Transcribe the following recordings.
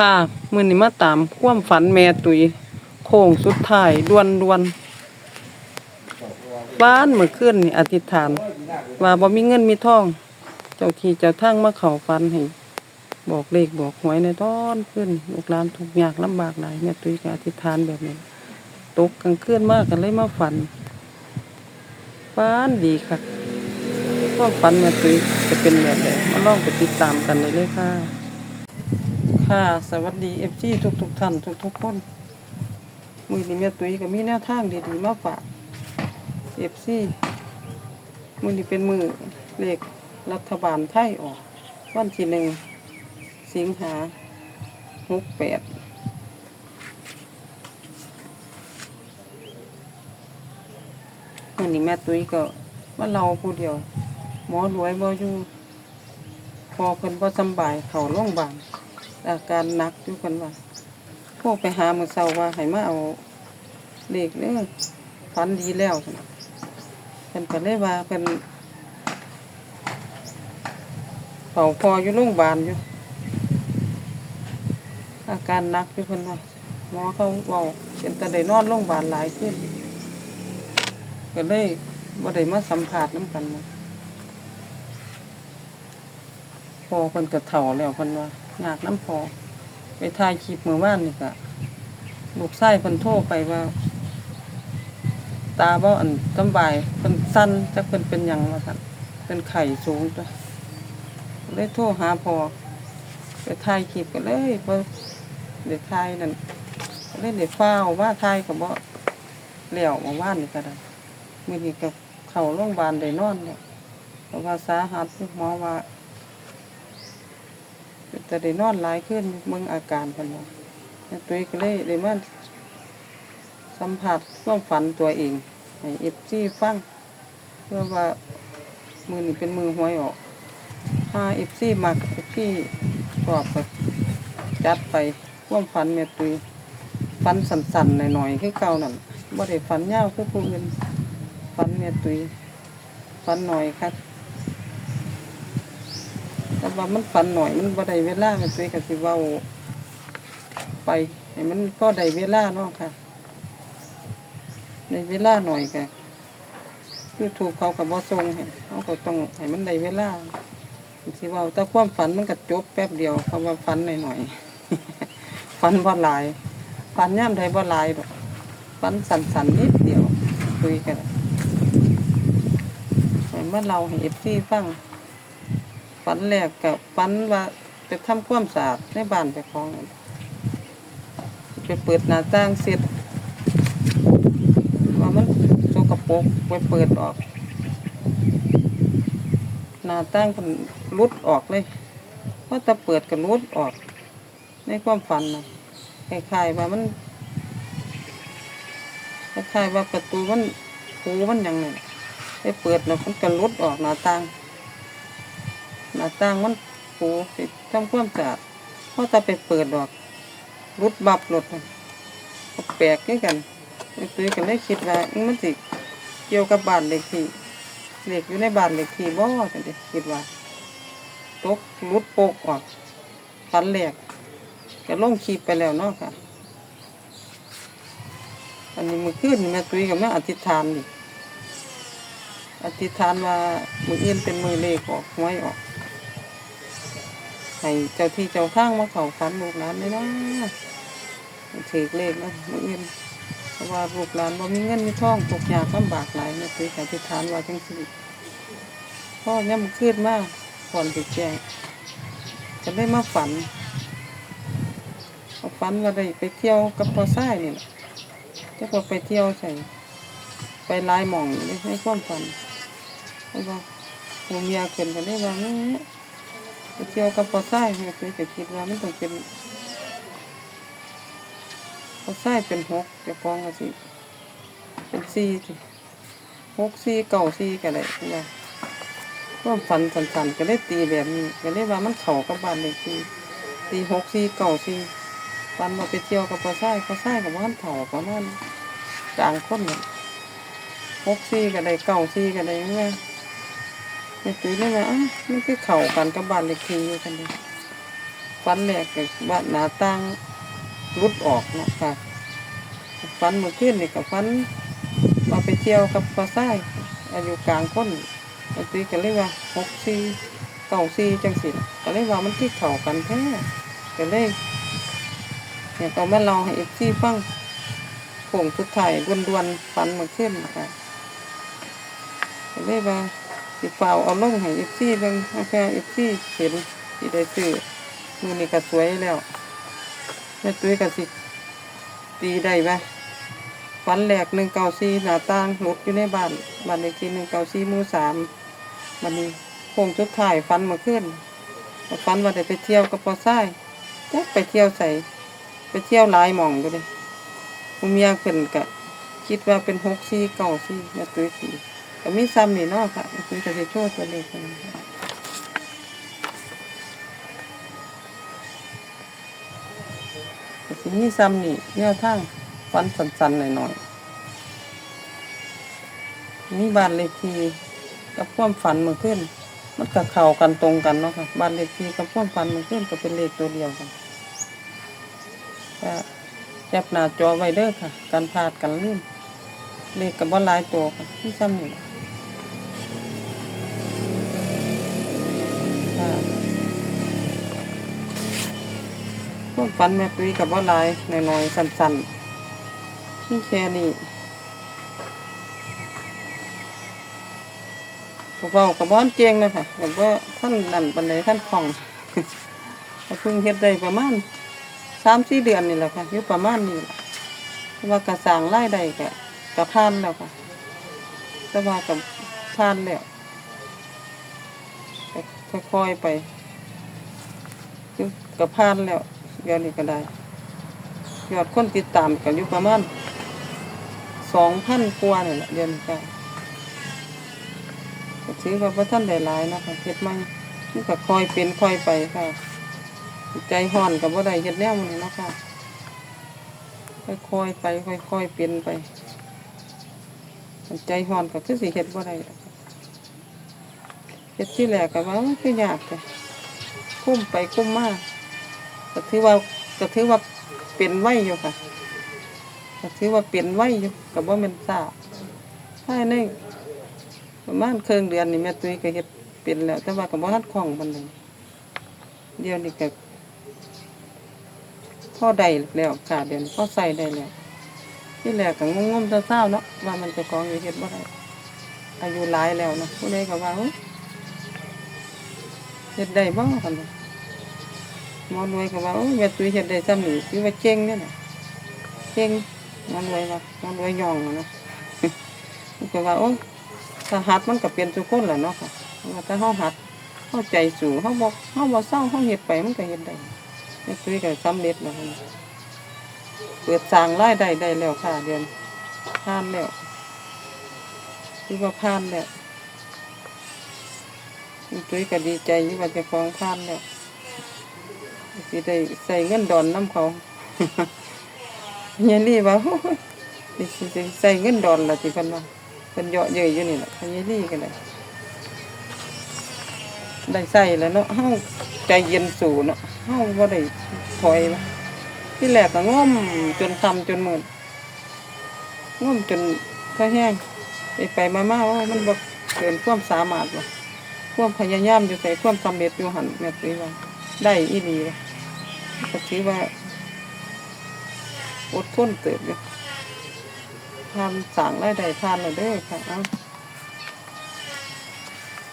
ค่ะมื้อนี้มาตามความฝันแม่ตุย โค้งสุดท้ายดวนดวนบ้านเมื่อคืนนี่อธิษฐาน ว่าบ่มีเงินมีทอง เจ้าที่เจ้าทางมาเข้าฝันให้บอกเลขบอกหวยในตอนขึ้นลูกหลานทุกยากลำบากหลายแม่ตุยก็อธิษฐานแบบนี้ตกกลางคืนมากก็เลยมาฝันฝันดีค่ะความฝันแม่ตุยจะเป็นแบบไหนมาลองไปติดตามกันเลยเลยค่ะ ค่ะ สวัสดีเอฟซีทุกทุกท่านทุกทุกคนมือนี้แม่ตุ้ยก็มีแนวทางดีๆมาฝากเอฟซีมือนี้เป็นมือเลขรัฐบาลไทยออก วันที่หนึ่งสิงหาหกแปดมือนี้แม่ตุ้ยก็ว่าเราผู้เดียว หมอรวยบ่อยู่พอเพิ่นบ่สบายเข้าโรงพยาบาล อาการหนักอยู่กันว่าพวกไปหามือเศร้าว่าให้มาเอาเลขเด้อฝันดีแล้วซั่นน่ะเพิ่นก็เลยว่าเพิ่นเฝ้าพออยู่โรงพยาบาลอยู่ อาการหนักอยู่เพิ่นว่าหมอเขาเว้าเป็นตาได้นอนโรงพยาบาลหลายขึ้นก็เลยบ่ได้มาสัมภาษณ์นํกันนะพอเพิ่นก็เฒ่าแล้วเพิ่นว่า ยากน้ำพอไปถ่ายคลิปเมื่อวานนี่ก็ลูกไส้เพิ่นโทรไปว่า ตาบ่อันสำบายเพิ่นสั้นจักเพิ่นเป็นหยังว่าซั่นเป็นไข้สูงตัวเลยโทรหาพอไปถ่ายคลิปก็เลยบ่ได้ถ่ายนั่นก็เลยได้ฟ้าวว่าถ่ายก็บ่แล้วเมื่อวานนี่ก็ได้มื้อนี้ก็เข้าโรงพยาบาลได้นอนแล้วเพราะว่าสาหัสหมอว่า แต่ได้นอนหลายขึ้นมืองอาการกันว่าแม่ตุ้ยก็เลยได้มาสัมผัสความฝันตัวเองให้เอฟซีฟังเพื่อว่ามือนี้เป็นมือหวยออกถ้าเอฟซีมักเอฟซีชอบก็จัดไปความฝันแม่ตุ้ยฝันสั่นๆหน่อยๆคือเก่านั่นบ่ได้ฝันยาวคือผู้อื่นฝันแม่ตุ้ยฝันหน่อยครับ แต่ว่ามันฝันหน่อยมันบ่ได้เวลามันสิก็สิเว้าไปให้มันพอได้เวลาเนาะค่ะในเวลาหน่อยก็คือถูกเขาก็บ่ส่งให้เขาก็ต้องให้มันได้เวลาสิเว้าแต่ความฝันมันก็จบแป๊บเดียวคำว่าฝันหน่อยๆฝันบ่หลายฝันยามใดบ่หลายดอกฝันสั้นๆนิดเดียวคุยกันให้มาเล่าให้ FC ฟัง ฝันแรกกับฝันว่าไปทำความสะอาดในบ้านไปของไปเปิดหน้าต่างเสร็จว่ามันสกปกไปเปิดออกหน้าต่างมันรุดออกเลยว่าจะเปิดก็รุดออก ในความฝันนะคล้ายๆว่ามันคล้ายๆว่าประตูมันหูมันยังไงไปเปิดแล้วมันก็รุดออกหน้าต่าง หน้าต่างมันปูสิทำความสะอาดเพราะถ้าไปเปิดดอกรุดบับรถน่ะก็แปลกคือกันไอ้ตุ้ยก็เลยคิดว่ามันสิเกี่ยวกับบานเล็กที่เล็กอยู่ในบานเล็กที่บ่จังซี่คิดว่าตกรุดโปกออกฟันแหลกก็ลงคลิปไปแล้วเนาะค่ะ อันนี้มือขึ้นแม่ตุ้ยกับแม่อธิษฐานนี่อธิษฐานว่ามืออื่นเป็นมือเลขออกหวยออก ให้เจ้าที่เจ้าทางมาเขาฝันลูกหลานเลยนะถือเลขนะมืออื่นเพราะว่าลูกหลานบ่มีเงินมีทองตกยากลำบากหลายนะคืออธิษฐานว่าจังสิพ่อเนี่ยมันขึ้นมากก่อนสิดแจ้งจะได้มาฝันฝันว่าได้ไปเที่ยวกับพ่อซ้ายนี่แหละจะพอไปเที่ยวใส่ไปลายหม่องในความฝันเพราะว่าผัวเมียขึ้นกันได้ว่าแม่ไป เที่ยวกับพ่อซ้ายแม่เคยจะคิดว่ามันต้องเป็นพ่อซ้เป็นหกจะฟองก็สิเป็นสี่สิหกสี่เก้าสี่ก็ได้ว่าควมฝันสันๆก็ได้ตีแบบนี้ก็ได้ว่ามันเข่ากับบ้านเลขที่ตีหกสี่เก้าสี่ฝันมาไปเที่ยวกับพ่อซ้ายพ่อซ้กับบ้านเถ่าประมาณกลางคนเนี่ยหกซี่ก็ได้เก้าซี่ก็ได้เงี้ย ไม่ตีเลยว่าอ้าวมันคือเข่ากันกับบ้านเล็กทีอยู่กันเลยฟันแรกกับว่าหนาต่างรุดออกเนาะค่ะฟันเมื่อคืนนี่กับฟันมาไปเที่ยวกับปลาไส้อายุกลางคนไอ้ตีก็เลยว่าหกสี่เก้าสี่จังสิก็เลยว่ามันที่เข่ากันแท้ก็เลยเนี่ยก็มาลองให้เอฟซีฟังโป่งสุดท้ายดวนๆฟันเมื่อคืนค่ะก็เลยว่า สิเฝ้าเอาลงให้เอฟซี่เบิ่งเอาแค่เอฟซี่เห็นสิได้ซื้อมือนี่ก็สวยแล้วแม่ตุ้ยก็สิตีได้ไหมฟันแหลกหนึ่งเก้าสี่หน้าต่างหลุดอยู่ในบ้านบ้านเลขที่หนึ่งเก้าสี่มู่สามมันนี้โค้งจุดถ่ายฟันมาขึ้นฟันว่าได้ไปเที่ยวกับปอไส้จักไปเที่ยวใส่ไปเที่ยวหลายหม่องอยู่เลยผู้เมียเพิ่นกะคิดว่าเป็นหกสี่เก้าสี่แม่ตุ้ยสี่ ก็มีซ้ำนี่เนาะค่ะแม่ตุ้ยก็จะโชว์ตัวเลขให้ค่ะก็สิมีซ้ำนี่แนวทางฟันสันๆหน่อยๆมีบ้านเลขที่กับความฝันเมื่อขึ้น มันก็เข้ากันตรงกันเนาะค่ะบ้านเลขที่กับความฝันเมื่อขึ้นก็เป็นเลขตัวเดียวกันก็จับหน้าจอไว้เด้อค่ะ การพลาดกันลืมเลขกับบ่หลายตัวค่ะที่ซ้ำนี่ กฟันแม่ตุ้ยกับว่าลายหน่อยๆสั้นๆนี่แค่นี้พวกเรากับบ้านเจียงนะคะแบบว่าท่านนั่นปันไดท่านคล่องเพิ่งเฮ็ดได้ประมาณสามสี่เดือนนี่แหละค่ะอยู่ประมาณนี้แหละว่ากระสางรายได้กะกะพานแล้วค่ะแต่ว่ากับพานแล้วค่อยๆไปกับพานแล้ว เดี๋ยวนี้ก็ได้ ยอดคนติดตามกันอยู่ประมาณสองพันกว่านี่แหละเดือนนี้ก็ก็ถือว่าพระท่านได้หลายนะคะเฮ็ดมามันก็คอยเป็นคอยไปค่ะ ใจห่อนกับว่าได้เฮ็ดแนวมันเนะคะค่อยๆไปค่อยๆเป็นไป ใจห่อนก็คือสิเฮ็ดบ่ได้ดเฮ็ดที่แรกก็ว่ามันคือยากแต่คุ้มไปคุ้มมาก ก็ถือว่าก็ถือว่าเป็นไหวอยู่ค่ะก็ถือว่าเป็นไหวอยู่กับว่ามันทราบภายในประมาณครึ่งเดือนนี่แม่ตุ้ยก็เฮ็ดเป็นแล้ว แต่ว่ากับว่าทัดคล่องมันเลยเดี๋ยวนี้ก็พ่อได้แล้วค่ะเดี๋ยวนี้พ่อใส่ได้แล้วที่แรกก็งงๆเศร้าๆเนาะว่ามันจะของอยู่เฮ็ดบ่ได้อายุหลายแล้วนะผู้ใดก็ว่าเฮ้ยเฮ็ดได้บ่กันเนาะ มอรวยก็ว่าโอ้ยแม่ตุ้ยเฮ็ดได้ซ้ำหนี่คือว่าเก่งเนี่ยนะเก่งหมอรวยว่าหมอรวยยองอะเนาะก็ว่าโอ้ยถ้าหัดมันก็เป็นทุกคนแหละเนาะค่ะว่าถ้าเฮาหัดเฮาใจสู้เฮาบ่เฮาบ่เศร้าเฮาเฮ็ดไปมันก็เฮ็ดได้แม่ตุ้ยก็สำเร็จแล้วค่ะเปิดสางรายได้ได้แล้วค่ะเดือนผ่านแล้วคือว่าผ่านแล้วตุ้ยก็ดีใจอยู่ว่าจะของผ่านแล้ว สิได้ใส่เงินดอนน้ำเขาเฮียลี่ว่าสิใส่เงินดอนละสิเพิ่นว่าเพิ่นเยาะเย้ยอยู่นี่ล่ะเฮียลี่ก็เลยได้ใส่แล้วเนาะเฮาใจเย็นสู่เนาะเฮาบ่ได้ถอยนะที่แรกก็ง่อมจนทำจนหมื่นง่อมจนก็แห้งไปไปมามาว่ามันบ่เกินความสามารถว่ะความพยายามอยู่ใส่ความสำเร็จอยู่หันแม่ตุ้ยว่าได้อีดีเลย ก็ถือว่า อดทนเติบอยู่ทำสั่งรายได้ทานเลยเด้อค่ะเอา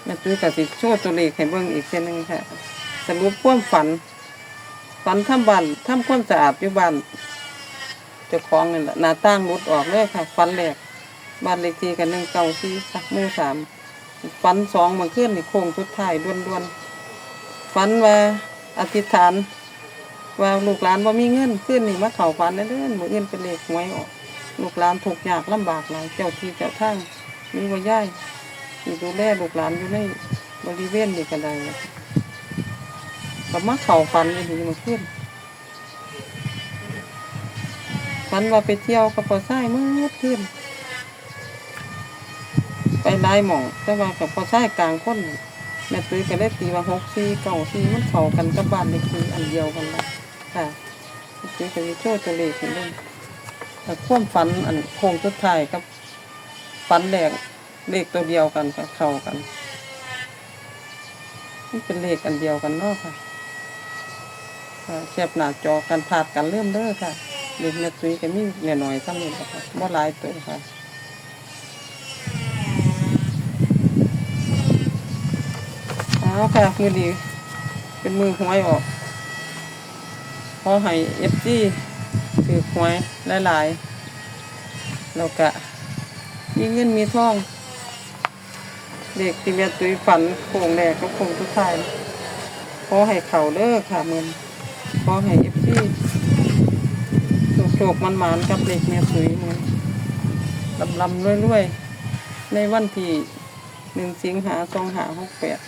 แม่ตุ้ยกับสิโชว์ตัวเลขให้เบิ่งอีกเช่นนึงค่ะสรุปความฝัน ฝันทำบ้านทำความสะอาดอยู่บ้านเจ้าของนี่แหละหน้าต่างรุดออกเลยค่ะ ฝันแรกบ้านเลขที่กันหนึ่งเก้าสี่สักมู่สามฝันสองเมื่อคืนนี่โค้งสุดท้ายด่วนๆฝันว่าอธิษฐาน ว่าลูกหลานว่ามีเงินขึ้นนี่มาเข่าฝันเด้อมืออื่นเป็นเลขหวยออกลูกหลานถูกยากลำบากหลายเจ้าที่เจ้าทางมีว่าย่ายที่ดูแลลูกหลานอยู่ในบริเวณนี่กันได้ก็มาเข่าฝันอยู่ดีมาขึ้นฝันว่าไปเที่ยวกับปอไส้มืดขึ้นไปหลายหม่องแต่ว่ากับปอไส้กลางคนนี่แม่ตุ้ยก็ได้ตีว่าหกสี่เก้าสี่มันเข้ากันกับบ้านเลขที่อันเดียวกันละ ค่ะแม่ตุ้ยก็มีโชว์ตัวเลขให้เบิ่งแต่ความฝันอันโค้งสุดท้ายกับฝันแรกเลขตัวเดียวกันค่ะเข้ากันมันเป็นเลขอันเดียวกันเนาะค่ะแคบหน้าจอกันผาดกันเริ่มเด้อค่ะเลขแม่ตุ้ยก็มีแน่น้อยซ้ำนี่แหละค่ะบ่หลายตัวค่ะเอาค่ะมือดี เป็นมือหวยออก อให้เอฟซีถือหวยหลายๆแล้วก็มีเงินมีทอง เด็กที่แม่ตุ้ยฝันโคงแรกก็คงทุกทายขอให้เขาเลิกค่ะมือขอให้เอฟซีโชคมันๆกับเด็กแม่ตุ้ยมือลำลำๆรวยๆ ในวันที่หนึ่งสิงหาสองหาหกแปด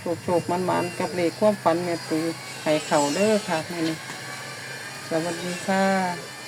โชคโชคมันมันกับเลขความฝันแม่ตุยไข่เขาเด้อค่ะแม่นี่ สวัสดีค่ะ